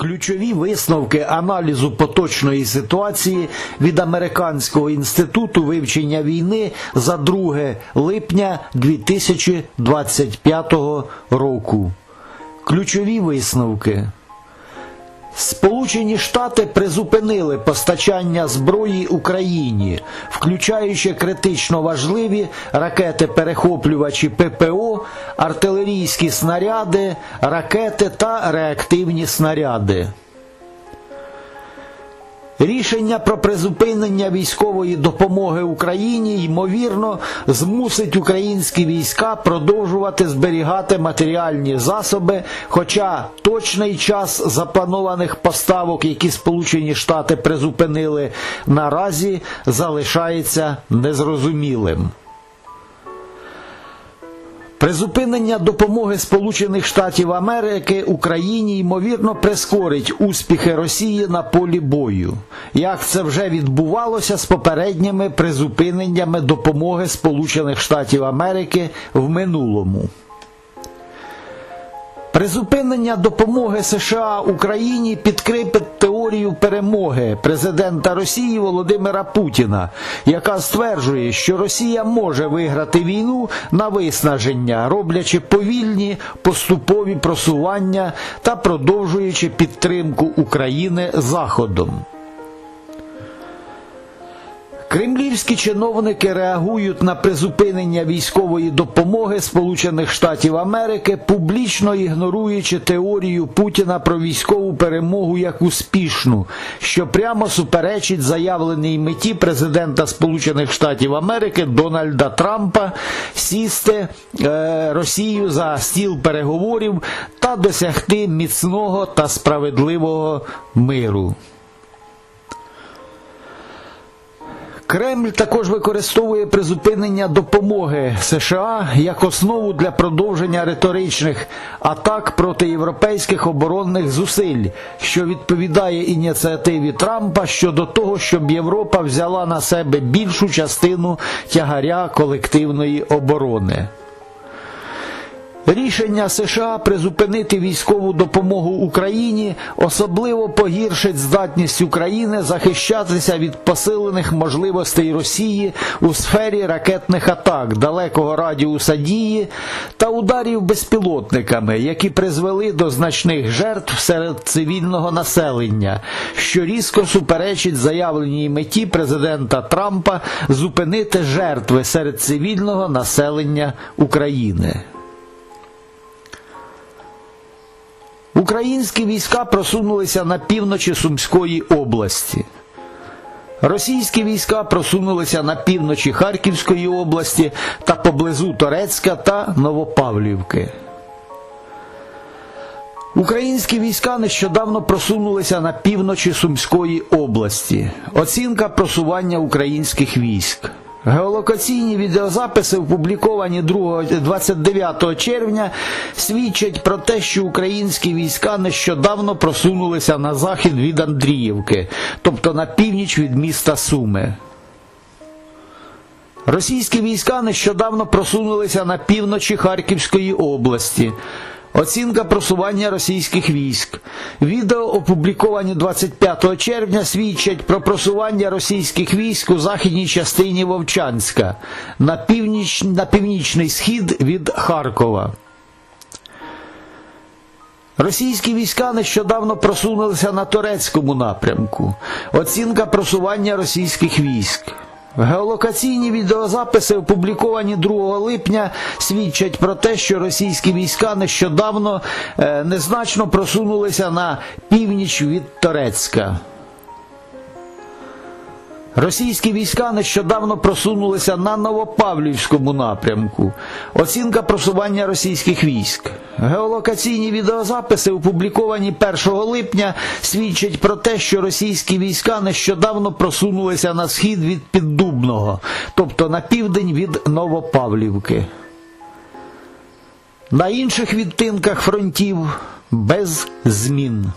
Ключові висновки аналізу поточної ситуації від Американського інституту вивчення війни за 2 липня 2025 року. Ключові висновки. Сполучені Штати призупинили постачання зброї Україні, включаючи критично важливі ракети-перехоплювачі ППО, артилерійські снаряди, ракети та реактивні снаряди. Рішення про призупинення військової допомоги Україні ймовірно змусить українські війська продовжувати зберігати матеріальні засоби, хоча точний час запланованих поставок, які Сполучені Штати призупинили наразі, залишається незрозумілим. Призупинення допомоги Сполучених Штатів Америки Україні ймовірно прискорить успіхи Росії на полі бою, як це вже відбувалося з попередніми призупиненнями допомоги Сполучених Штатів Америки в минулому. Призупинення допомоги США Україні підкріпить теорію перемоги президента Росії Володимира Путіна, яка стверджує, що Росія може виграти війну на виснаження, роблячи повільні поступові просування та продовжуючи підтримку України Заходом. Кремлівські чиновники реагують на призупинення військової допомоги Сполучених Штатів Америки, публічно ігноруючи теорію Путіна про військову перемогу як успішну, що прямо суперечить заявленій меті президента Сполучених Штатів Америки Дональда Трампа сісти е, Росію за стіл переговорів та досягти міцного та справедливого миру. Кремль також використовує призупинення допомоги США як основу для продовження риторичних атак проти європейських оборонних зусиль, що відповідає ініціативі Трампа щодо того, щоб Європа взяла на себе більшу частину тягаря колективної оборони. Рішення США призупинити військову допомогу Україні особливо погіршить здатність України захищатися від посилених можливостей Росії у сфері ракетних атак далекого радіуса дії та ударів безпілотниками, які призвели до значних жертв серед цивільного населення, що різко суперечить заявленій меті президента Трампа зупинити жертви серед цивільного населення України. Українські війська просунулися на півночі Сумської області. Російські війська просунулися на півночі Харківської області та поблизу Торецька та Новопавлівки. Українські війська нещодавно просунулися на півночі Сумської області. Оцінка просування українських військ. Геолокаційні відеозаписи, опубліковані 29 червня, свідчать про те, що українські війська нещодавно просунулися на захід від Андріївки, тобто на північ від міста Суми. Російські війська нещодавно просунулися на півночі Харківської області. Оцінка просування російських військ. Відео, опубліковані 25 червня, свідчать про просування російських військ у західній частині Вовчанська на, північ, на північний схід від Харкова. Російські війська нещодавно просунулися на турецькому напрямку. Оцінка просування російських військ. Геолокаційні відеозаписи, опубліковані 2 липня, свідчать про те, що російські війська нещодавно е, незначно просунулися на північ від Торецька. Російські війська нещодавно просунулися на Новопавлівському напрямку. Оцінка просування російських військ. Геолокаційні відеозаписи, опубліковані 1 липня, свідчать про те, що російські війська нещодавно просунулися на схід від Піддубного, тобто на південь від Новопавлівки. На інших відтинках фронтів без змін.